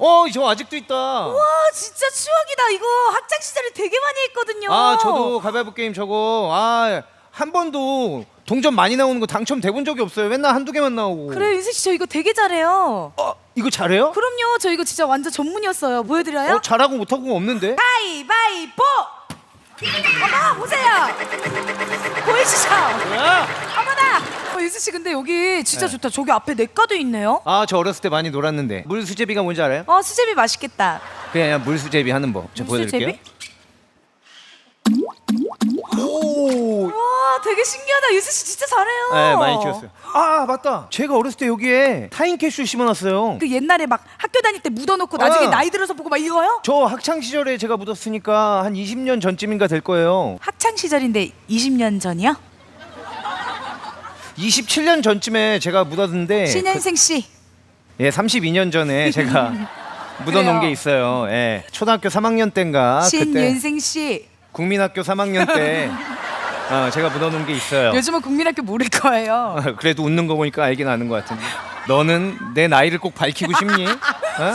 어, 저 아직도 있다. 와 진짜 추억이다. 이거 학창 시절에 되게 많이 했거든요. 아, 저도 가위바위보 게임 저거 아, 한 번도 동전 많이 나오는 거 당첨돼 본 적이 없어요. 맨날 한두 개만 나오고. 그래 윤세 씨저 이거 되게 잘해요. 어, 이거 잘해요? 그럼요. 저 이거 진짜 완전 전문이었어요. 보여드려요? 어, 잘하고 못하고 없는데? 가위바위보. 어머 보세요. 보이시죠? 윤세 씨 근데 여기 진짜 네. 좋다. 저기 앞에 넷가도 있네요. 아, 저 어렸을 때 많이 놀았는데. 물 수제비가 뭔지 알아요? 어 수제비 맛있겠다. 그냥 물 수제비 하는 법. 제가 보여드릴게요. 물수제비? 오, 와 되게 신기하다. 윤세 씨 진짜 잘해요. 네, 많이 키웠어요. 아, 맞다. 제가 어렸을 때 여기에 타임캡슐 심어놨어요. 그 옛날에 막 학교 다닐 때 묻어놓고 나중에 어. 나이 들어서 보고 막 이거요? 저 학창 시절에 제가 묻었으니까 한 20년 전쯤인가 될 거예요. 학창 시절인데 20년 전이요? 27년 전쯤에 제가 묻었는데 신현생 씨. 그- 예, 32년 전에 제가 묻어놓은. 게 있어요. 예. 초등학교 3학년 때인가 그때 신윤생 씨. 국민학교 3학년 때 어, 제가 묻어놓은 게 있어요. 요즘은 국민학교 모를 거예요. 그래도 웃는 거 보니까 알긴 아는 것 같은데. 너는 내 나이를 꼭 밝히고 싶니? 어?